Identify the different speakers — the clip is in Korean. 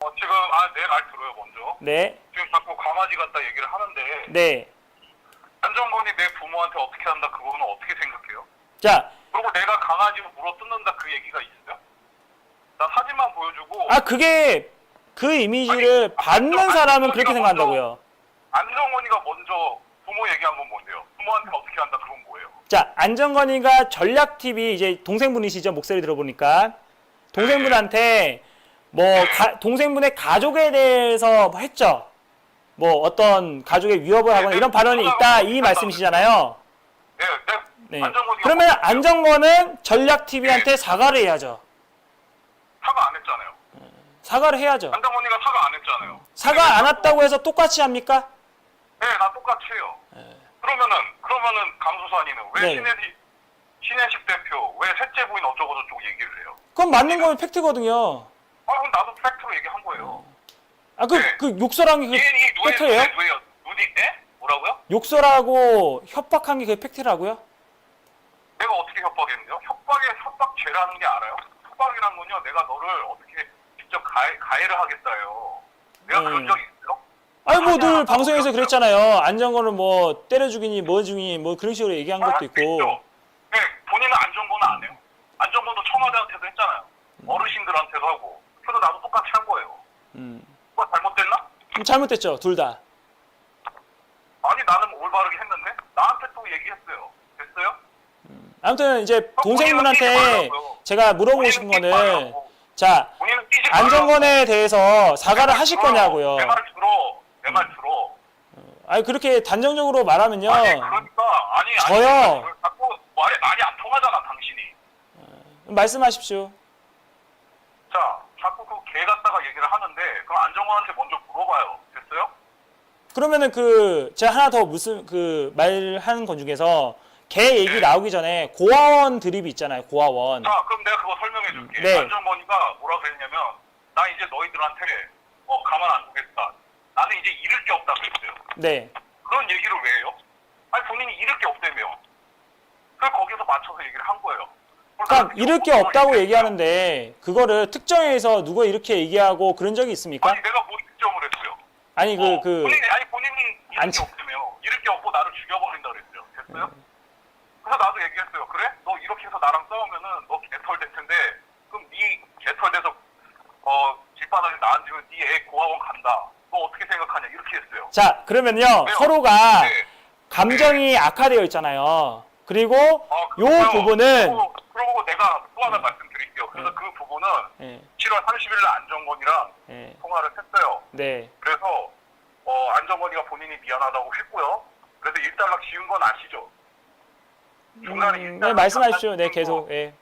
Speaker 1: 어, 지금 아, 내 말 들어요 먼저.
Speaker 2: 네,
Speaker 1: 지금 자꾸 강아지 같다 얘기를 하는데
Speaker 2: 네.
Speaker 1: 안정권이 내 부모한테 어떻게 한다 그거는 어떻게 생각해요?
Speaker 2: 자,
Speaker 1: 그리고 내가 강아지로 물어 뜯는다 그 얘기가 있어요? 나 사진만 보여주고
Speaker 2: 아 그게 그 이미지를 받는 사람은 그렇게 생각한다고요.
Speaker 1: 안정권이가 먼저 부모 얘기한 건 뭔데요? 부모한테 어떻게 한다 그건 뭐예요?
Speaker 2: 자, 안정건이가 전략 TV 이제 동생분이시죠 목소리 들어보니까 동생분한테 뭐 가- 동생분의 가족에 대해서 뭐 했죠. 뭐 어떤 가족의 위협을 하거나 이런 발언이 있다 이 말씀이시잖아요.
Speaker 1: 네, 네.
Speaker 2: 네. 그러면
Speaker 1: 먼저
Speaker 2: 안정건은 전략 TV한테 사과를 해야죠.
Speaker 1: 사과 안 했잖아요.
Speaker 2: 사과를 해야죠.
Speaker 1: 안정권이가 사과 안 했잖아요.
Speaker 2: 사과 안 했다고 해서 똑같이 합니까?
Speaker 1: 네, 나 똑같이 해요. 그러면은 그러면은 강수산이는 왜
Speaker 2: 네.
Speaker 1: 신혜식 신혜식 대표 왜 셋째 부인 어쩌고 저쩌고 얘기를 해요?
Speaker 2: 그건 맞는 거면 팩트거든요.
Speaker 1: 아 그럼 나도 팩트로 얘기 한 거예요.
Speaker 2: 아 그
Speaker 1: 네.
Speaker 2: 그 욕설한 게
Speaker 1: 얘이
Speaker 2: 그
Speaker 1: 누에
Speaker 2: 팩트예요?
Speaker 1: 누에요? 누디 에? 뭐라고요?
Speaker 2: 욕설하고 협박한 게 그게 팩트라고요?
Speaker 1: 내가 어떻게 협박했는데요? 협박에 협박죄라는 게 알아요? 협박이란 건요, 내가 너를 어떻게 직접 가해, 가해를 하겠다요. 내가
Speaker 2: 네.
Speaker 1: 그런 적이 있어요?
Speaker 2: 아니 뭐 늘 방송에서. 그랬잖아요. 안정건은 뭐 때려 죽이니 뭐 죽이니 뭐 그런 식으로 얘기한 것도 있고.
Speaker 1: 네, 본인은 안전권은 안 해요. 안전권도 청와대한테도 했잖아요. 어르신들한테도 하고. 그래서 나도 똑같이 한 거예요.
Speaker 2: 음.
Speaker 1: 뭐가 잘못됐나?
Speaker 2: 그럼 잘못됐죠 둘 다.
Speaker 1: 아니 나는 올바르게 했는데 나한테 또 얘기했어요. 됐어요?
Speaker 2: 아무튼 이제
Speaker 1: 어,
Speaker 2: 동생분한테. 제가 물어보고 싶은 거는. 자. 안정건에 대해서 사과를 하실. 거냐고요.
Speaker 1: 내말 들어. 내말 들어.
Speaker 2: 아니 그렇게 단정적으로 말하면요.
Speaker 1: 아니 그러니까 아니 아니
Speaker 2: 저요.
Speaker 1: 자꾸 말이 말이 안 통하잖아 당신이.
Speaker 2: 말씀하십시오.
Speaker 1: 자 자꾸 그 개 갖다가 얘기를 하는데 그럼 안정권한테 먼저 물어봐요. 됐어요?
Speaker 2: 그러면은 그 제가 하나 더 무슨 그 말하는 것 중에서 개 얘기
Speaker 1: 네.
Speaker 2: 나오기 전에 고아원 드립이 있잖아요. 고아원.
Speaker 1: 자 그럼 내가 그거 설명해 줄게.
Speaker 2: 네.
Speaker 1: 안정권이가 뭐라 그랬냐면 나 이제 너희들한테 어 가만 안 두겠다. 나는 이제 잃을 게 없다 그랬어요.
Speaker 2: 네.
Speaker 1: 그런 얘기를 왜 해요? 아니 본인이 잃을 게 없다며. 그래서 거기서 맞춰서 얘기를 한 거예요.
Speaker 2: 그러니까 잃을 게 없다고 얘기하는데 그거를 특정해서 누가 이렇게 얘기하고 그런 적이 있습니까?
Speaker 1: 아니 내가 뭐 특정을 했어요.
Speaker 2: 아니 그
Speaker 1: 어,
Speaker 2: 그
Speaker 1: 본인이 아니 본인이 잃을 안게 없다며. 잃을 게 없고 나를 죽여버린다 그랬어요. 됐어요?
Speaker 2: 네.
Speaker 1: 그래서 나도 얘기했어요. 그래? 너 이렇게 해서 나랑 싸우면은 너 개털 될 텐데 그럼 네 개털 돼서 어 길바닥에 나앉으면 네애 고아원 간다. 너 어떻게 생각하냐 이렇게 했어요.
Speaker 2: 자 그러면요
Speaker 1: 왜요?
Speaker 2: 서로가
Speaker 1: 네.
Speaker 2: 감정이 악화되어 있잖아요. 그리고
Speaker 1: 어,
Speaker 2: 요. 부분은
Speaker 1: 그 내가 또 하나 말씀드릴게요. 그래서 그 부분은
Speaker 2: 예,
Speaker 1: 7월 30일 날 안정권이랑
Speaker 2: 예,
Speaker 1: 통화를 했어요.
Speaker 2: 네,
Speaker 1: 그래서 어, 안정권이가 본인이 미안하다고 했고요. 그래서 일단락 지은 건 아시죠? 중간에
Speaker 2: 음,
Speaker 1: 일단락
Speaker 2: 네 말씀하십시오. 네 계속 예.